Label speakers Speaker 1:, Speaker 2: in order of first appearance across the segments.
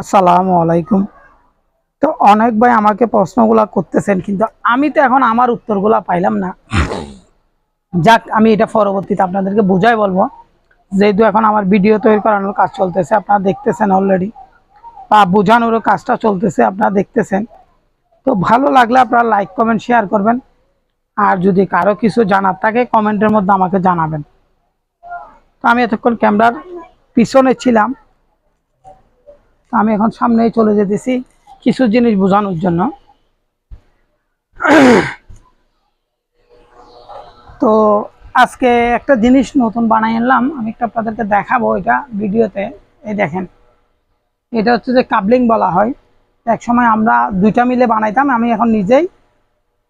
Speaker 1: আসসালামু আলাইকুম। তো অনেক ভাই আমাকে প্রশ্নগুলা করতেছেন, কিন্তু আমি তো এখন আমার উত্তরগুলা পাইলাম না। যাক, আমি এটা পরবর্তীতে আপনাদেরকে বুঝাই বলব। যেহেতু এখন আমার ভিডিও তৈরি করানোর কাজ চলতেছে, আপনারা দেখতেছেন অলরেডি বা বোঝানোরও কাজটা চলতেছে, আপনারা দেখতেছেন। তো ভালো লাগলে আপনারা লাইক কমেন্ট শেয়ার করবেন। আর যদি কারও কিছু জানার থাকে কমেন্টের মধ্যে আমাকে জানাবেন। তো আমি এতক্ষণ ক্যামেরার পিছনে ছিলাম। আমি এখন সামনেই চলে যেতেছি কিছু জিনিস বোঝানোর জন্য। তো আজকে একটা জিনিস নতুন বানাই আনলাম, আমি একটা আপনাদেরকে দেখাবো এটা ভিডিওতে, এই দেখেন। এটা হচ্ছে যে কাবলিং বলা হয়। এক সময় আমরা দুইটা মিলে বানাইতাম, আমি এখন নিজেই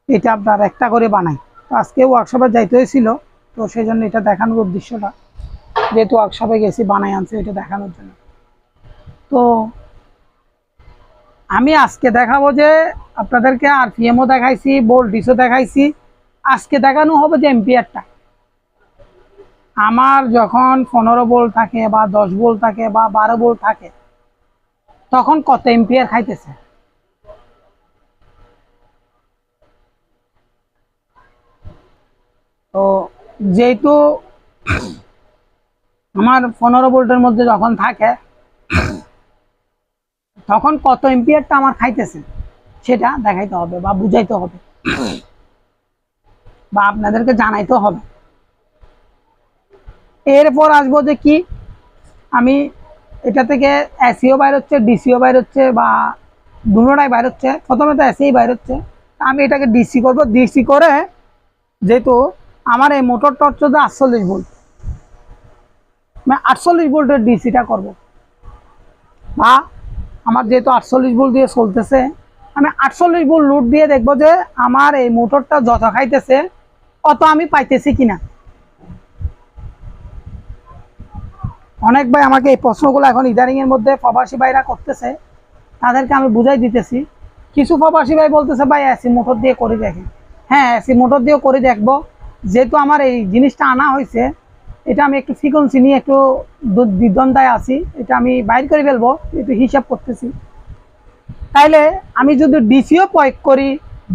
Speaker 1: এটা আপনার একটা করে বানাই। তো আজকে ওয়ার্কশপে যাইতে হয়েছিল তো সেই জন্য এটা দেখানোর উদ্দেশ্যটা, যেহেতু ওয়ার্কশপে গেছি, বানাই আনছে এটা দেখানোর জন্য। তো আমি আজকে দেখাবো যে আপনাদেরকে আর পিএমও দেখাইছি বোল্টিসও দেখাইছি। আজকে দেখানো হবে যে এম্পিয়ারটা আমার যখন পনেরো বোল্ট থাকে বা দশ বোল্ট থাকে বা বারো বোল্ট থাকে, তখন কত এম্পিয়ার খাইতেছে? তো যেহেতু আমার পনেরো বোল্টের মধ্যে যখন থাকে তখন কত এম্পিয়ারটা আমার খাইতেছে, সেটা দেখাইতে হবে বা বুঝাইতে হবে। বা আপনাদেরকে জানাইতে হবে। এরপর আসব যে কি, আমি এটা থেকে এসিও বাইর হচ্ছে ডিসিও বাইর হচ্ছে বা দুটোটাই বাইর হচ্ছে। প্রথমে তো এসিই বাইর হচ্ছে আমি এটাকে ডিসি করব। ডিসি করে যেহেতু আমার এই মোটরটা হচ্ছে যে আটচল্লিশ ভোল্ট। আমি আটচল্লিশ ভোল্টের ডিসিটা করব। বা আমার যেহেতু আটচল্লিশ ভোল্ট দিয়ে চলতেছে, আমি আটচল্লিশ ভোল্ট লোড দিয়ে দেখব যে আমার এই মোটরটা যত খাইতেছে, অত আমি পাইতেছি কিনা। অনেক ভাই আমাকে এই প্রশ্নগুলো এখন ইদানিং এর মধ্যে প্রবাসী ভাইরা করতেছে, তাদেরকে আমি বুঝাই দিতেছি। কিছু প্রবাসী ভাই বলতেছে, ভাই এসি মোটর দিয়ে করে দেখেন। হ্যাঁ এসি মোটর দিয়ে করে দেখব। যেহেতু আমার এই জিনিসটা আনা হয়েছে এটা আমি একটু ফ্রিকোয়েন্সি নিয়ে একটু দ্বিদ্বন্দ্বায় আছি। এটা আমি বাইর করে ফেলব, একটু হিসাব করতেছি। তাইলে আমি যদি ডিসিও প্রয়োগ করি,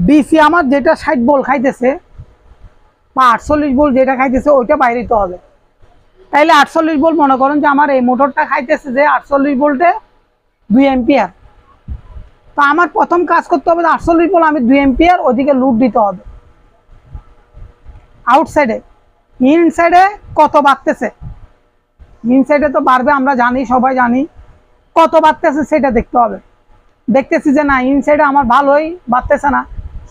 Speaker 1: ডিসি আমার যেটা ষাট বোল খাইতেছে বা আটচল্লিশ বোল যেটা খাইতেছে, ওইটা বাইরে দিতে হবে। তাইলে আটচল্লিশ বোল্ট মনে করেন যে আমার এই মোটরটা খাইতেছে যে আটচল্লিশ ভোল্টে দুই এম্পিয়ার তো আমার প্রথম কাজ করতে হবে আটচল্লিশ বোল্ট আমি দুই এম্পিয়ার ওদিকে লুট দিতে হবে। আউটসাইডে ইনসাইডে কত বাড়তেছে? ইনসাইডে তো বাড়বে, আমরা জানি, সবাই জানি। কত বাড়তেছে সেটা দেখতে হবে। দেখতেছি যে না ইনসাইডে আমার ভালোই বাড়তেছে না।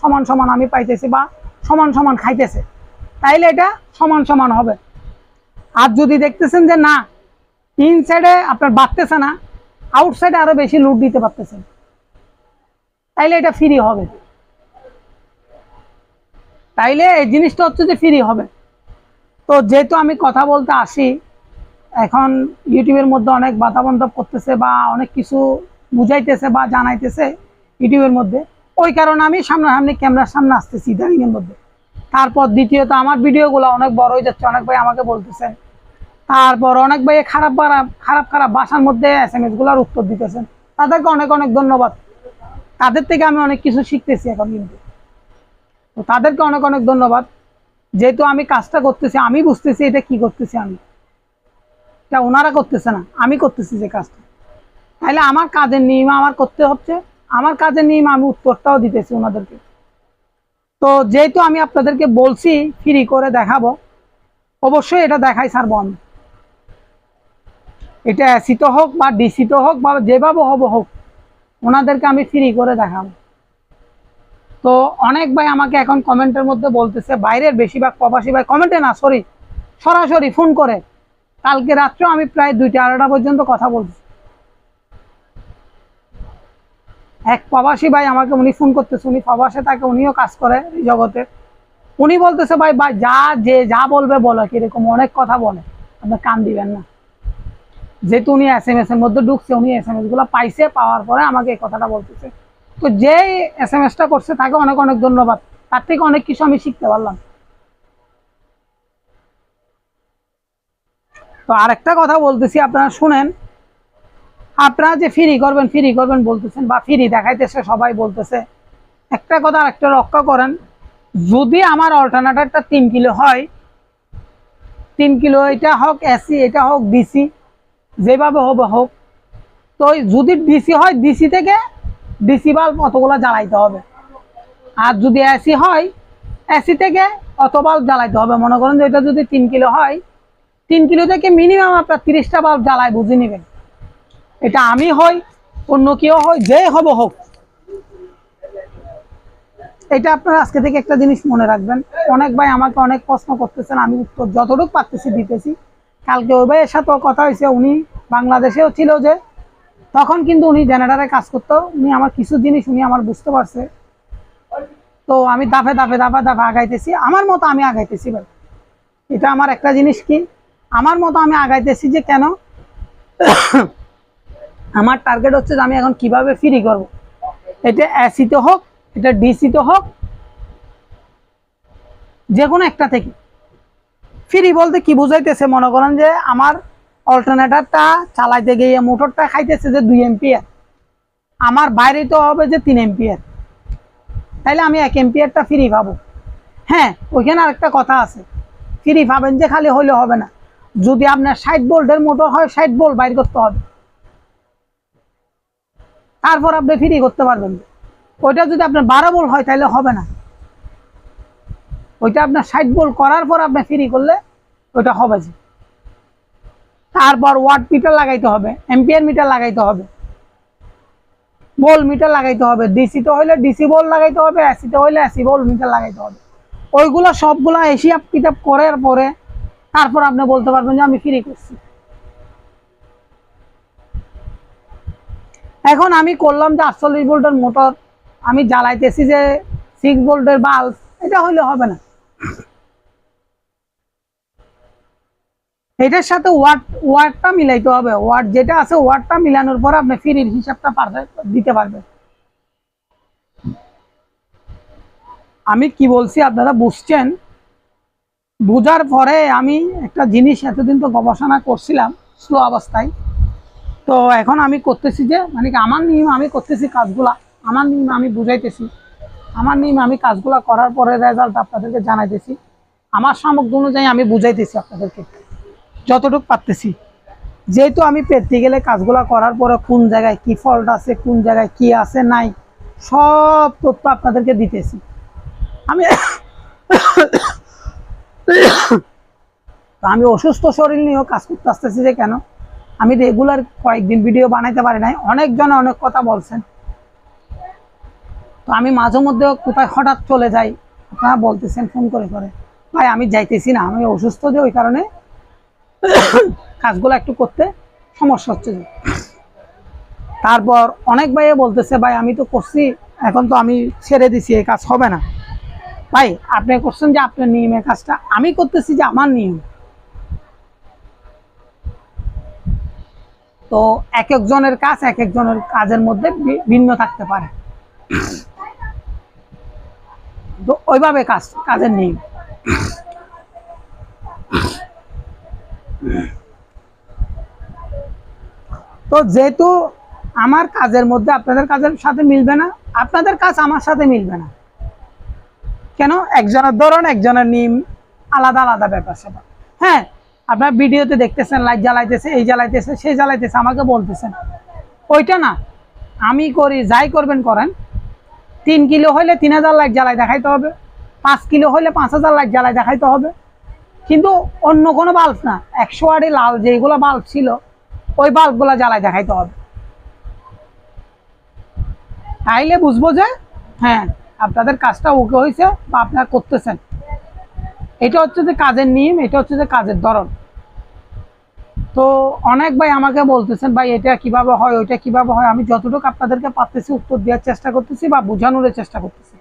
Speaker 1: সমান সমান আমি পাইতেছি বা সমান সমান খাইতেছে। তাইলে এটা সমান সমান হবে। আর যদি দেখতেছেন যে না ইনসাইডে আপনার বাড়তেছে না আউটসাইডে আরও বেশি লুট দিতে পারতেছেন। তাইলে এটা ফ্রি হবে। তাইলে এই জিনিসটা হচ্ছে যে ফ্রি হবে। তো যেহেতু আমি কথা বলতে আসি, এখন ইউটিউবের মধ্যে অনেক বাধা বান্ধব করতেছে বা অনেক কিছু বুঝাইতেছে বা জানাইতেছে ইউটিউবের মধ্যে, ওই কারণে আমি সামনাসামনি ক্যামেরার সামনে আসতেছি ইদানিং এর মধ্যে। তারপর দ্বিতীয়ত আমার ভিডিওগুলো অনেক বড় হয়ে যাচ্ছে, অনেক ভাই আমাকে বলতেছেন। তারপর অনেক ভাই খারাপ খারাপ খারাপ খারাপ বাসার মধ্যে এস এম এসগুলোর উত্তর দিতেছেন। তাদেরকে অনেক অনেক ধন্যবাদ। তাদের থেকে আমি অনেক কিছু শিখতেছি এখন কিন্তু। তো তাদেরকে অনেক অনেক ধন্যবাদ। যেহেতু আমি কাজটা করতেছি, আমি বুঝতেছি এটা কি করতেছি আমি। এটা ওনারা করতেছে না, আমি করতেছি যে কাজটা। তাহলে আমার কাজের নিয়ম আমার করতে হচ্ছে, আমার কাজের নিয়ম আমি উত্তরটাও দিতেছি ওনাদেরকে। তো যেহেতু আমি আপনাদেরকে বলছি, ফ্রি করে দেখাবো, অবশ্যই এটা দেখাই ছাড়বো আমি। এটা অ্যাসিতে হোক বা ডিসিতে হোক বা যেভাবে হব হোক, ওনাদেরকে আমি ফ্রি করে দেখাবো। তো অনেক ভাই আমাকে এখন কমেন্টের মধ্যে বলতেছে, বাইরের বেশিরভাগ প্রবাসী ভাই কমেন্টে না সরি সরাসরি ফোন করে। কালকে রাত্রেও আমি প্রায় দুইটা আড়াইটা পর্যন্ত কথা বলছি এক প্রবাসী ভাই আমাকে উনি ফোন করতেছে, উনি প্রবাসে তাকে উনিও কাজ করে এই জগতে। উনি বলতেছে, ভাই ভাই, যা, যে, যা বলবে বলো কীরকম অনেক কথা বলে, আপনি কান দিবেন না। যেহেতু উনি এস এম এস এর মধ্যে ঢুকছে, উনি এস এম এসগুলো পাইছে, পাওয়ার পরে আমাকে এই কথাটা বলতেছে। তো যেই এস এম এসটা করছে, তাকে অনেক অনেক ধন্যবাদ। তার থেকে অনেক কিছু আমি শিখতে পারলাম। তো আরেকটা কথা বলতেছি, আপনারা শুনেন। আপনারা যে ফ্রি করবেন ফ্রি করবেন বলতেছেন, বা ফ্রি দেখাইতেছে, সবাই বলতেছে। একটা কথা আর একটা রক্ষা করেন, যদি আমার অল্টারনেটারটা তিন কিলো হয়, তিন কিলো এটা হোক এসি এটা হোক ডিসি যেভাবে হবে হোক, তো যদি ডিসি হয় ডিসি থেকে ডিসি বাল্ব অতগুলো জ্বালাইতে হবে। আর যদি এসি হয় এসি থেকে অত বাল্ব জ্বালাইতে হবে। মনে করেন যে এটা যদি তিন কিলো হয়, তিন কিলো থেকে মিনিমাম আপনার তিরিশটা বাল্ব জ্বালায়, বুঝে নেবেন। এটা আমি হই, অন্য কেউ হয় যে হবে হোক। এটা আপনারা আজকে থেকে একটা জিনিস মনে রাখবেন। অনেক ভাই আমাকে অনেক প্রশ্ন করতেছেন, আমি উত্তর যতটুকু পারতেছি দিতেছি। কালকে ওই ভাইয়ের সাথেও কথা হয়েছে, উনি বাংলাদেশেও ছিল যে তখন কিন্তু উনি জেনারেটারে কাজ করতো, উনি আমার কিছু জিনিস উনি আমার বুঝতে পারছে। তো আমি দাফে দাফে দাফে দাফে আগাইতেছি। আমার মতো আমি আগাইতেছি ভাই। এটা আমার একটা জিনিস কি? আমার মতো আমি আগাইতেছি যে কেন? আমার টার্গেট হচ্ছে যে আমি এখন কীভাবে ফ্রি করব। এটা এসিতে হোক, এটা ডিসিতে হোক যে কোনো একটা থেকে। ফ্রি বলতে কি বুঝাইতেছে? মনে করেন যে আমার অল্টারনেটারটা চালাইতে গিয়ে মোটরটা খাইতেছে যে দুই এমপিয়ার আমার বাইরে তো হবে যে তিন এমপিয়ার তাইলে আমি এক এমপিয়ারটা ফ্রি পাবো। হ্যাঁ ওইখানে আরেকটা কথা আছে। ফ্রি পাবেন যে খালি হইলে হবে না। যদি আপনার ষাট বোল্টের মোটর হয়, ষাট বোল্ট বাইর করতে হবে। তারপর আপনি ফ্রি করতে পারবেন। ওইটা যদি আপনার বারো বোল্ট হয় তাহলে হবে না। ওইটা আপনার ষাট বোল্ট করার পর আপনি ফ্রি করলে ওইটা হবে যে। তারপর ওয়াট মিটার লাগাইতে হবে এম্পিয়ার মিটার লাগাইতে হবে বল মিটার লাগাইতে হবে ডিসিতে হইলে ডিসি বল লাগাইতে হবে এসিতে হইলে এসি বল মিটার লাগাইতে হবে। ওইগুলো সবগুলো এশিয়াপ কিতাব করার পরে তারপর আপনি বলতে পারবেন যে আমি ফ্রি করছি। এখন আমি করলাম যে আটচল্লিশ ভোল্টের মোটর আমি জ্বালাইতেছি যে সিক্স ভোল্টের বাল্ব এটা হইলে হবে না। এটার সাথে ওয়াট ওয়াটটা মিলাইতে হবে। ওয়াট যেটা আছে ওয়াটটা মিলানোর পর আপনি ফ্রির হিসাবটা পারবে দিতে পারবেন। আমি কি বলছি, আপনারা বুঝছেন? বুঝার পরে আমি একটা জিনিস এতদিন তো গবেষণা করছিলাম স্লো অবস্থায়। তো এখন আমি করতেছি যে মানে কি আমার নিয়ম আমি করতেছি কাজগুলা, আমার নিয়ম আমি বুঝাইতেছি। আমার নিয়ম আমি কাজগুলা করার পরে রেজাল্ট আপনাদেরকে জানাইতেছি। আমার সামগ্রী অনুযায়ী আমি বুঝাইতেছি আপনাদেরকে। যতটুকু পারতেছি। যেহেতু আমি প্র্যাকটিক্যালে কাজগুলা করার পরে কোন জায়গায় কি ফল্ট আছে, কোন জায়গায় কি আছে, নাই, সব তথ্য আপনাদেরকে দিতেছি। আমি আমি অসুস্থ শরীর নিয়েও কাজ করতে আসতেছি যে কেন? আমি রেগুলার কয়েকদিন ভিডিও বানাইতে পারি নাই। অনেকজনে অনেক কথা বলছেন। তো আমি মাঝে মধ্যে কোথায় হঠাৎ চলে যাই, আপনারা বলতেছেন ফোন করে করে। ভাই, আমি যাইতেছি না, আমি অসুস্থ যে ওই কারণে কাজগুলো একটু করতে সমস্যা হচ্ছে। তারপর অনেক ভাইয়ে বলতেছে, ভাই, আমি তো করছি, এখন তো আমি ছেড়ে দিছি, এই কাজ হবে না। ভাই, আপনি করছেন যে আপনার নিয়মের কাজটা আমি করতেছি যে আমার নিয়ম। তো এক একজনের কাজ এক একজনের কাজের মধ্যে ভিন্ন থাকতে পারে। তো ওইভাবে কাজ, কাজের নিয়ম। যেহেতু আমার কাজের মধ্যে আপনাদের কাজের সাথে মিলবে না, আপনাদের কাজ আমার সাথে মিলবে না। কেন? একজনের ধরন, একজনের নিয়ম, আলাদা আলাদা ব্যাপার স্যাপার। হ্যাঁ আপনার ভিডিওতে দেখতেছেন, লাইট জ্বালাইতেছে, এই জ্বালাইতেছে সেই জ্বালাইতেছে, আমাকে বলতেছেন। ওইটা না, আমি করি, যাই করবেন করেন। তিন কিলো হলে তিন হাজার লাইট জ্বালাই দেখাইতে হবে, পাঁচ কিলো হলে পাঁচ হাজার লাইট জ্বালাই দেখাইতে হবে। কিন্তু অন্য কোনো বাল্ব না, একশো আড়ি লাল যেগুলো বাল্ব ছিল ওই বাল্বগুলো জ্বালাই দেখাইতে হবে। তাইলে বুঝব যে হ্যাঁ আপনাদের কাজটা ওকে হয়েছে বা আপনারা করতেছেন। এটা হচ্ছে যে কাজের নিয়ম, এটা হচ্ছে যে কাজের ধরন। তো অনেক ভাই আমাকে বলতেছেন, ভাই, এটা কীভাবে হয়, ওইটা কীভাবে হয়? আমি যতটুকু আপনাদেরকে পারতেছি উত্তর দেওয়ার চেষ্টা করতেছি বা বোঝানোর চেষ্টা করতেছি।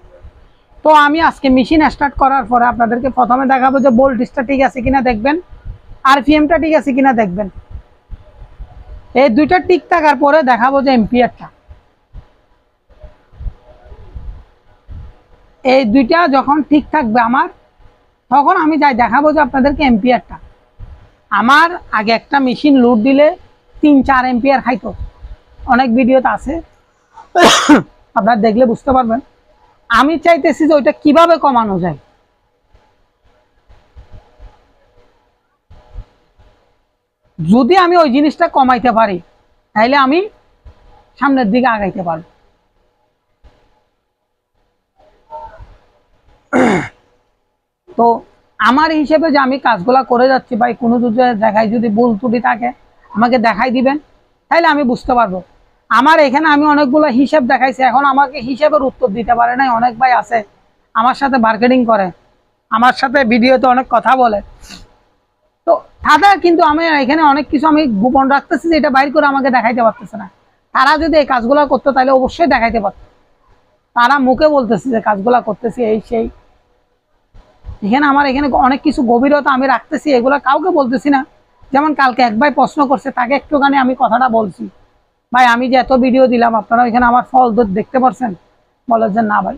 Speaker 1: তো আমি আজকে মেশিন স্টার্ট করার পরে আপনাদেরকে প্রথমে দেখাবো যে ভোল্টেজটা ঠিক আছে কিনা দেখবেন আর আরপিএমটা ঠিক আছে কিনা দেখবেন। এই দুইটা টিক থাকার পরে দেখাবো যে এম্পিয়ারটা এই দুইটা যখন ঠিক থাকবে আমার, তখন আমি যাই দেখাবো যে আপনাদেরকে এম্পিয়ারটা আমার আগে একটা মেশিন লোড দিলে তিন, চার এম্পিয়ার খাইতো। অনেক ভিডিওতে আছে। আপনারা দেখলে বুঝতে পারবেন। আমি চাইতেছি যে ওইটা কীভাবে কমানো যায়। যদি আমি ওই জিনিসটা কমাইতে পারি, তাহলে আমি সামনের দিকে আগাইতে পারব। তো আমার হিসেবে যে আমি কাজগুলা করে যাচ্ছি, ভাই, কোনো যদি জায়গায় যদি ভুল ত্রুটি থাকে, আমাকে দেখাই দিবেন, তাহলে আমি বুঝতে পারব। আমার এখানে আমি অনেকগুলো হিসেব দেখাইছি, এখন আমাকে হিসেবের উত্তর দিতে পারে নাই। অনেক ভাই আছে, আমার সাথে মার্কেটিং করে, আমার সাথে ভিডিওতে অনেক কথা বলে। তো তাদের কিন্তু আমি এখানে অনেক কিছু আমি গোপন রাখতেছি যে এটা বাইর করে আমাকে দেখাইতে পারতেছে না। তারা যদি এই কাজগুলো করতো, তাহলে অবশ্যই দেখাইতে পারতো। তারা মুখে বলতেছে যে কাজগুলা করতেছি এই সেই। এখানে আমার এখানে অনেক কিছু গভীরতা আমি রাখতেছি, এগুলো কাউকে বলতেছি না। যেমন কালকে এক ভাই প্রশ্ন করছে, তাকে একটুখানি আমি কথাটা বলছি। ভাই, আমি যে এত ভিডিও দিলাম আপনারা এখানে আমার ফল দেখতে পারছেন? বলে যে না ভাই।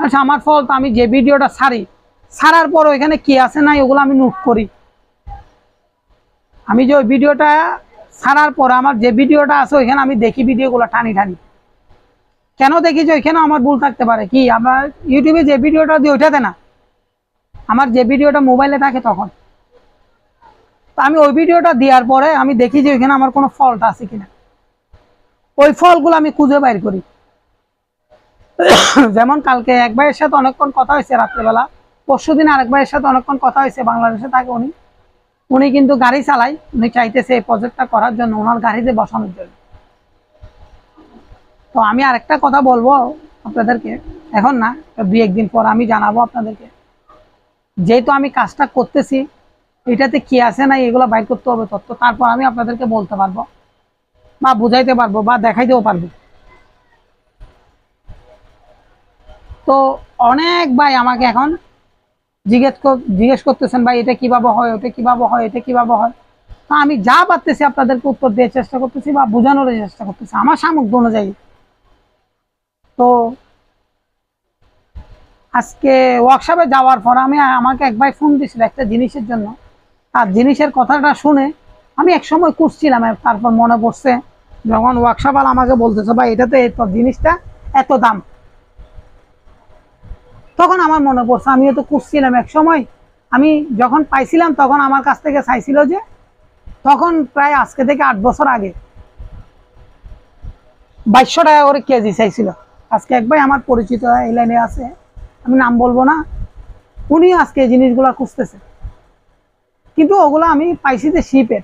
Speaker 1: আচ্ছা আমার ফল তো আমি যে ভিডিওটা ছাড়ি, ছাড়ার পর ওইখানে কি আছে নাই, ওগুলো আমি নোট করি। আমি যে ওই ভিডিওটা ছাড়ার পর আমার যে ভিডিওটা আছে ওইখানে আমি দেখি ভিডিওগুলো টানি টানি। কেন দেখি যে ওইখানে আমার ভুল থাকতে পারে? কি, আমার ইউটিউবে যে ভিডিওটা দিয়ে ওইটাতে না? আমার যে ভিডিওটা মোবাইলে থাকে তখন। তো আমি ওই ভিডিওটা দেওয়ার পরে আমি দেখি যে ওইখানে আমার কোনো ফল্ট আছে কিনা। ওই ফলগুলো আমি খুঁজে বাইর করি। যেমন কালকে এক ভাইয়ের সাথে অনেকক্ষণ কথা হয়েছে রাত্রেবেলা। পরশু দিন আরেক ভাইয়ের সাথে অনেকক্ষণ কথা হয়েছে বাংলাদেশে থাকে উনি। উনি কিন্তু গাড়ি চালায়, উনি চাইতেছে এই প্রজেক্টটা করার জন্য, ওনার গাড়িতে বসানোর জন্য। তো আমি আরেকটা কথা বলব আপনাদেরকে, এখন না, দুই একদিন পর আমি জানাব আপনাদেরকে। যেহেতু আমি কাজটা করতেছি, এটাতে কি আছে না এগুলো বাইর করতে হবে তথ্য, তারপর আমি আপনাদেরকে বলতে পারব বা বুঝাইতে পারব বা দেখাইতেও পারব। তো অনেক ভাই আমাকে এখন জিজ্ঞেস জিজ্ঞেস করতেছেন, ভাই, এটা কীভাবে হয়? ওটা কীভাবে হয়? এটা কীভাবে হয়? তো আমি যা পারতেছি আপনাদেরকে উত্তর দেওয়ার চেষ্টা করতেছি বা বোঝানোর চেষ্টা করতেছি, আমার সামর্থ্য অনুযায়ী। তো আজকে ওয়ার্কশপে যাওয়ার পর আমি আমাকে এক ভাই ফোন দিয়েছিল একটা জিনিসের জন্য। তার জিনিসের কথাটা শুনে আমি এক সময় করছিলাম তারপর মনে পড়ছে, যখন ওয়ার্কশপ আমাকে বলতেছে, ভাই, এটাতে এত জিনিসটা এত দাম। তখন আমার মনে পড়ছে, আমিও তো করছিলাম এক সময়। আমি যখন পাইছিলাম, তখন আমার কাছ থেকে চাইছিল যে, তখন প্রায় আজকে থেকে আট বছর আগে, বাইশশো টাকা করে কেজি চাইছিল। আজকে এক ভাই আমার পরিচিত এই লাইনে আছে, আমি নাম বলব না উনি আজকে এই জিনিসগুলো খুঁজতেছে। কিন্তু ওগুলো আমি পাইছি যে শিপের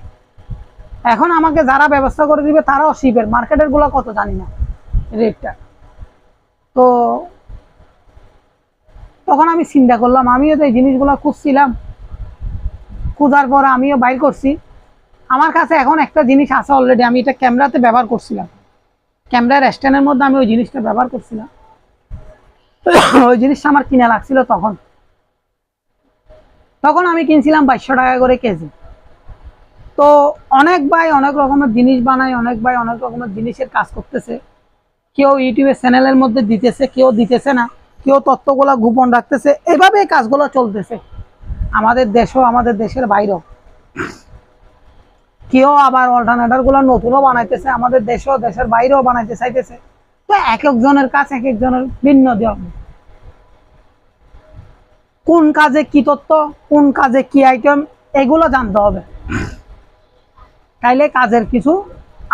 Speaker 1: এখন আমাকে যারা ব্যবস্থা করে দিবে, তারাও শিপের মার্কেটেরগুলো কত জানি না রেটটা তো তখন আমি চিন্তা করলাম, আমিও তো এই জিনিসগুলো খুঁজছিলাম। খোঁজার পর আমিও বাইর করছি। আমার কাছে এখন একটা জিনিস আছে অলরেডি আমি এটা ক্যামেরাতে ব্যবহার করছিলাম। ক্যামেরার স্ট্যান্ডের মধ্যে আমি ওই জিনিসটা ব্যবহার করছিলাম। ওই জিনিসটা আমার কিনা লাগছিল তখন। তখন আমি কিনছিলাম বাইশশো টাকা করে কেজি। তো অনেক ভাই অনেক রকমের জিনিস বানায়, অনেক ভাই অনেক রকমের জিনিসের কাজ করতেছে। কেউ ইউটিউবের চ্যানেলের মধ্যে দিতেছে, কেউ দিতেছে না। কেউ তত্ত্বগুলো গোপন রাখতেছে। এভাবে কাজগুলো চলতেছে। আমাদের দেশও আমাদের দেশের বাইরেও। কেউ আবার অল্টারনেটারগুলো নতুনও বানাইতেছে, আমাদের দেশেও দেশের বাইরেও বানাইতে চাইতেছে। তো এক একজনের কাজ এক একজনের ভিন্ন দেওয়া কোন কাজে কি তথ্য কোন কাজে কি আইটেম এগুলো জানতে হবে। তাইলে কাজের কিছু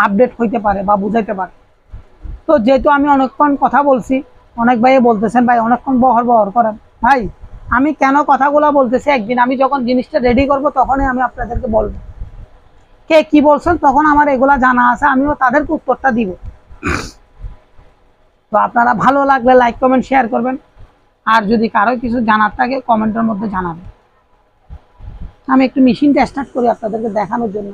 Speaker 1: আপডেট হইতে পারে বা বুঝাইতে পারে। তো যেহেতু আমি অনেকক্ষণ কথা বলছি অনেক ভাই বলতেছেন, ভাই, অনেকক্ষণ বহর বহর করেন। ভাই, আমি কেন কথাগুলো বলতেছি? একদিন আমি যখন জিনিসটা রেডি করব, তখনই আমি আপনাদেরকে বলব। কে কি বলছেন, তখন আমার এগুলা জানা আছে, আমিও তাদেরকে উত্তরটা দিব। তো আপনারা ভালো লাগলে লাইক কমেন্ট শেয়ার করবেন। আর যদি কারও কিছু জানার থাকে, কমেন্টের মধ্যে জানাবেন। আমি একটু মেশিনটা স্টার্ট করি আপনাদেরকে দেখানোর জন্য।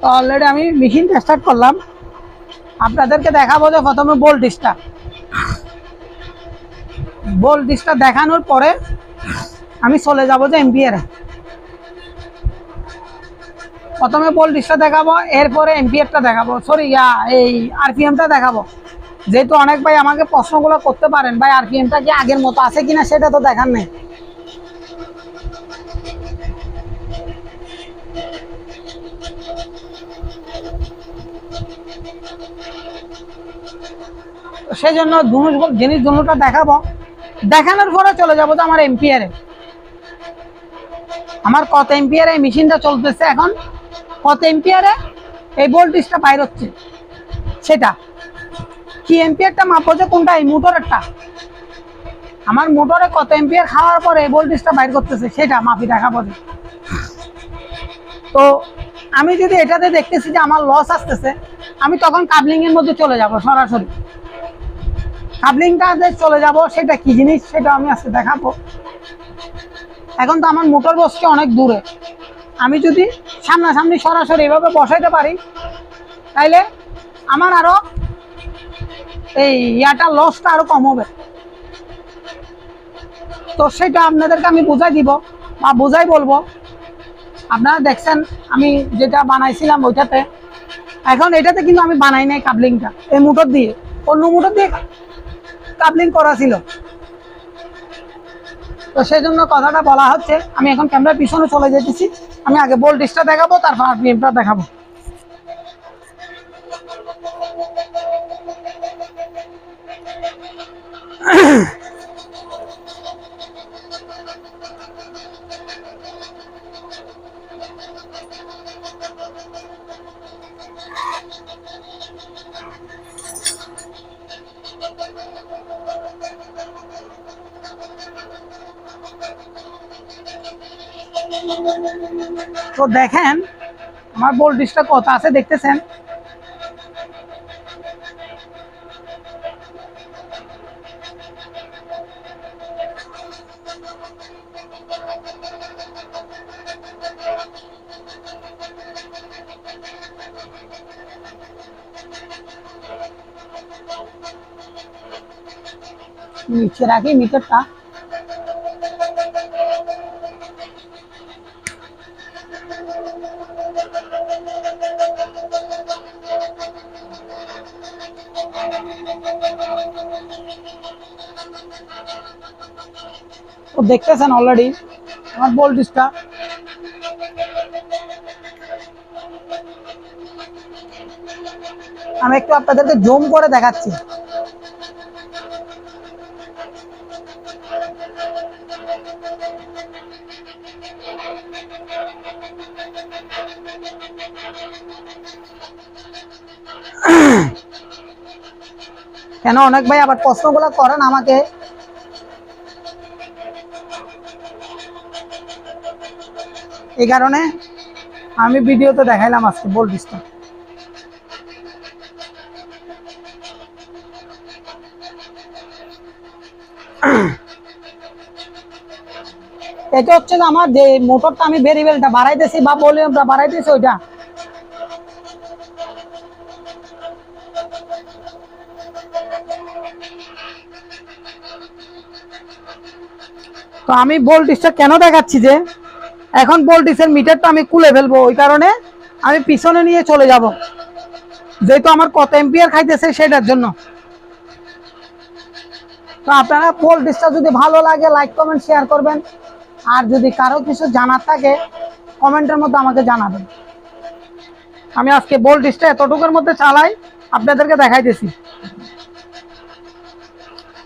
Speaker 1: তো অলরেডি আমি মেশিনটা স্টার্ট করলাম। আপনাদেরকে দেখাবো যে প্রথমে বোল্টিসটা বোল্টিসটা দেখানোর পরে আমি চলে যাব যে এমপিয়ারে প্রথমে বোল্টিসটা দেখাবো, এরপরে এমপিয়ারটা দেখাবো। সরি ইয়া, এই আরপিএমটা দেখাবো। যেহেতু অনেক ভাই আমাকে প্রশ্নগুলো করতে পারেন, ভাই আরপিএমটা কি আগের মতো আছে কিনা সেটা তো দেখার নেই। সেই জন্য জিনিস- দুটোটা দেখাবো, দেখানোর পরে চলে যাব তো আমার এমপিয়ারে আমার কত এমপিয়ারে এই মেশিনটা চলতেছে এখন। কত এমপিয়ারে এই ভোল্টেজটা বাইর হচ্ছে। সেটা। কি এমপিয়ারটা মাপো যে কোনটা? এই মোটরেরটা। আমার মোটরে কত এমপিয়ার খাওয়ার পরে এই ভোল্টেজটা বাইর করতেছে, সেটা মাপি দেখাবো। তো আমি যদি এটাতে দেখতেছি যে আমার লস আসতেছে আমি তখন কাবলিং এর মধ্যে চলে যাব সরাসরি। কাবলিংটা যে চলে যাব, সেটা কি জিনিস সেটা আমি আজকে দেখাবো। এখন তো আমার মোটর বসছে অনেক দূরে। আমি যদি সামনাসামনি সরাসরি এভাবে বসাইতে পারি, তাইলে আমার আরও এই ইয়াটা লসটা আরও কম হবে। তো সেটা আপনাদেরকে আমি বুঝাই দিব বা বুঝাই বলব। আপনারা দেখছেন, আমি যেটা বানাইছিলাম ওইটাতে এখন এটাতে কিন্তু আমি বানাই নাই কাবলিংটা। এই মোটর দিয়ে। অন্য মোটর দিয়ে কাবলিং করা ছিল। তো সেই জন্য কথাটা বলা হচ্ছে, আমি এখন ক্যামেরার পিছনে চলে যেতেছি। আমি আগে ভোল্টেজটা দেখাবো, তারপর আরপিএমটা দেখাবো। তো দেখেন আমার ভোল্টেজটা কত আছে দেখতেছেন? রাখি মিটারটা তো দেখতেছেন অলরেডি আমার ভোল্টেজটা আমি একটু আপনাদেরকে জুম করে দেখাচ্ছি। কেন অনেক ভাই আবার প্রশ্নগুলো করেন আমাকে? এই কারণে আমি ভিডিওতে দেখাইলাম আজকে ভোল্টেজটা এটা হচ্ছে আমার যে মোটরটা আমি ভেরিয়েবলটা বাড়াইতেছি বা ভলিউমটা বাড়াইতেছি ওইটা। তো আমি ভোল্টেজটা কেন দেখাচ্ছি যে? এখন ভোল্টেজের মিটারটা আমি খুলে ফেলব, ওই কারণে আমি পিছনে নিয়ে চলে যাব। যেহেতু আমার কত এম্পিয়ার খাইতেছে সেটার জন্য। তো আপনারা ভোল্টেজটা যদি ভালো লাগে লাইক কমেন্ট শেয়ার করবেন। আর যদি কারও কিছু জানার থাকে কমেন্টের মধ্যে আমাকে জানাবেন। আমি আজকে ভোল্টেজটা এতটুকুর মধ্যে চালাই, আপনাদেরকে দেখাইতেছি।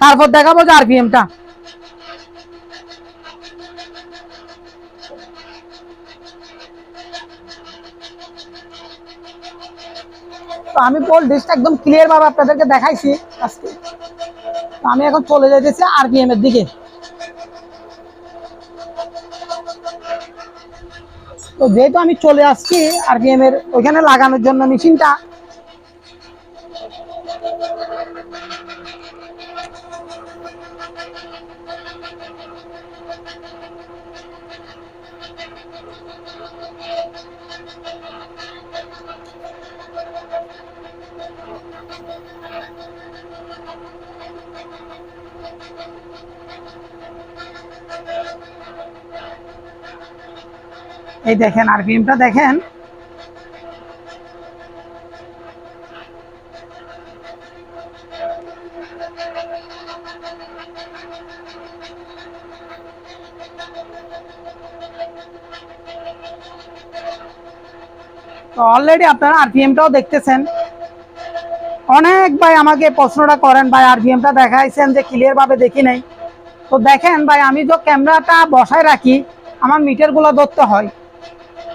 Speaker 1: তারপর দেখাবো যে আরপিএমটা তো আমি ভোল্টেজটা একদম ক্লিয়ার ভাবে আপনাদেরকে দেখাইছি আজকে। তো আমি এখন চলে যাইতেছি আরপিএম এর দিকে। তো যেহেতু আমি চলে আসছি আরপিএম এর ওইখানে লাগানোর জন্য মেশিনটা এই দেখেন আর আরপিএমটা দেখেন। তো অলরেডি আপনারা আরপিএমটাও দেখতেছেন। অনেক ভাই আমাকে প্রশ্নটা করেন, ভাই আরপিএমটা দেখাইছেন যে ক্লিয়ার ভাবে দেখি নাই। তো দেখেন ভাই, আমি যে ক্যামেরাটা বসায় রাখি, আমার মিটারগুলো ধরতে হয়।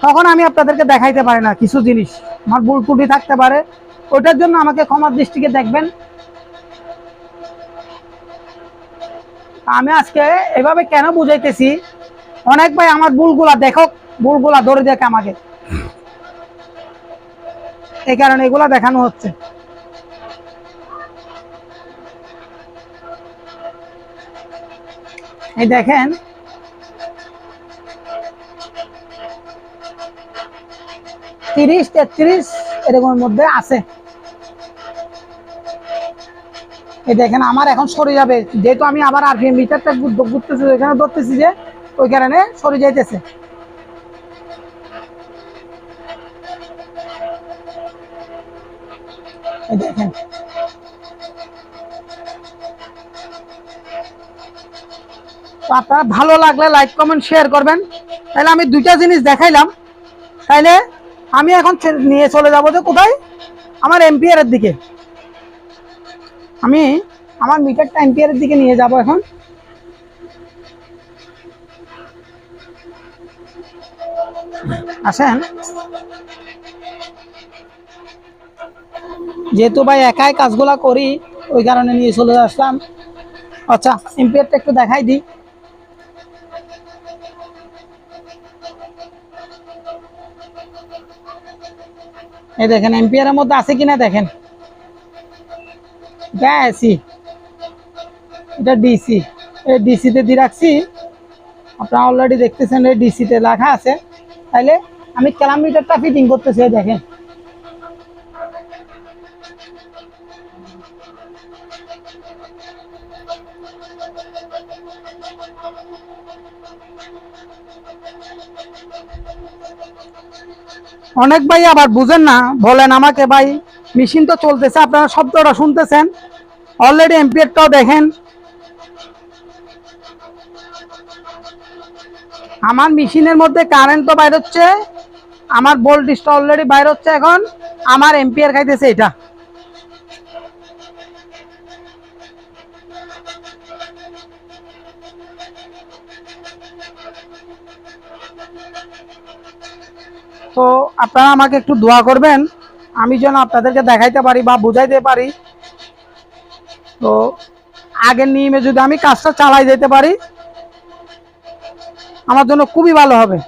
Speaker 1: তখন আমি আপনাদেরকে দেখাইতে পারি না কিছু জিনিস। আমার ভুল ত্রুটি থাকতে পারে। ওইটার জন্য আমাকে ক্ষমার দৃষ্টিকে দেখবেন। আমি আজকে এভাবে কেন বুঝাইতেছি? অনেক ভাই আমার ভুলগুলা দেখো ভুলগুলা ধরে দেখে আমাকে। এই কারণে এগুলা দেখানো হচ্ছে। এই দেখেন তিরিশ, তেত্রিশ এরকমের মধ্যে আছে। এই দেখেন, আমার এখন সরে যাবে। যেহেতু আমি আবার আরপিএম মিটারটা ঘুরতেছি এখানে ধরতেছি যে, ওই কারণে সরে যাইতেছে। দেখেন। আপনারা ভালো লাগলে লাইক কমেন্ট শেয়ার করবেন। তাহলে আমি দুইটা জিনিস দেখাইলাম। তাইলে আমি এখন নিয়ে চলে যাব যে কোথায়? আমার এমপিআর এর দিকে। আমি আমার মিটারটা এমপিআর এর দিকে নিয়ে যাব এখন। আসেন। যেহেতু ভাই একাই কাজগুলা করি, ওই কারণে নিয়ে চলে আসলাম। আচ্ছা এমপিআরটা একটু দেখাই দিই। এই দেখেন এম্পিয়ারের মধ্যে আছে কিনা দেখেন। এটা এসি। এটা ডিসি। এই ডিসিতে দিয়ে রাখছি। আপনারা অলরেডি দেখতেছেন, এই ডিসিতে লেখা আছে। তাইলে আমি ক্যালামিটারটা ফিটিং করতেছি দেখেন। অনেক ভাই আবার বুঝেন না, বলেন আমাকে ভাই, মেশিন তো চলতেছে, আপনারা শব্দটা শুনতেছেন? অলরেডি এমপিএরটাও দেখেন। আমার মেশিনের মধ্যে কারেন্ট তো বাইর হচ্ছে, আমার ভোল্টেজটা অলরেডি বাইর হচ্ছে এখন, আমার এম্পিয়ার খাইতেছে এটা। তো আপনারা আমাকে একটু দোয়া করবেন, আমি যেন আপনাদেরকে দেখাইতে পারি বা বুঝাইতে পারি। তো আগের নিয়মে যদি আমি কাজটা চালাই যেতে পারি, আমার জন্য খুবই ভালো হবে।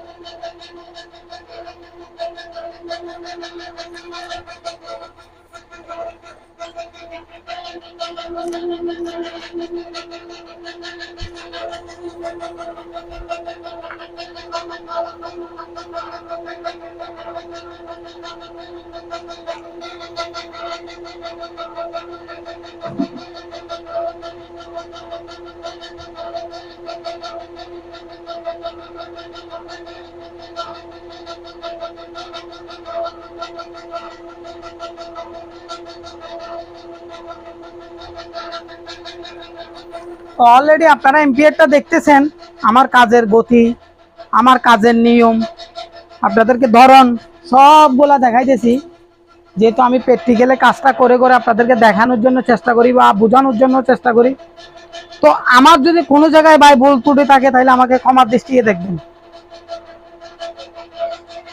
Speaker 1: অলরেডি আপনারা এমপিএরটা দেখতেছেন আমার কাজের গতি। আমার কাজের নিয়ম, আপনাদেরকে ধরন সবগুলা দেখাইতেছি। যেহেতু আমি প্র্যাকটিক্যালে কাজটা করে করে আপনাদেরকে দেখানোর জন্য চেষ্টা করি বা বোঝানোর জন্য চেষ্টা করি। তো আমার যদি কোনো জায়গায় ভাই ভুল ত্রুটি থাকে, তাহলে আমাকে ক্ষমার দৃষ্টিতে দেখবেন।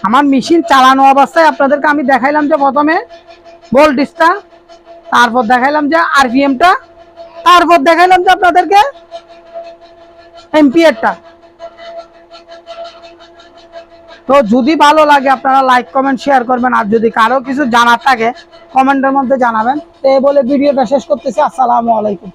Speaker 1: আমার মেশিন চালানো অবস্থায় আপনাদেরকে আমি দেখাইলাম যে প্রথমে ভোল্টেজটা তারপর দেখাইলাম যে আরপিএমটা তারপর দেখাইলাম যে আপনাদেরকে এমপিএরটা তো যদি ভালো লাগে আপনারা লাইক কমেন্ট শেয়ার করবেন। আর যদি কারও কিছু জানার থাকে কমেন্টের মধ্যে জানাবেন। তো এই বলে ভিডিওটা শেষ করতেছি। আসসালামু আলাইকুম।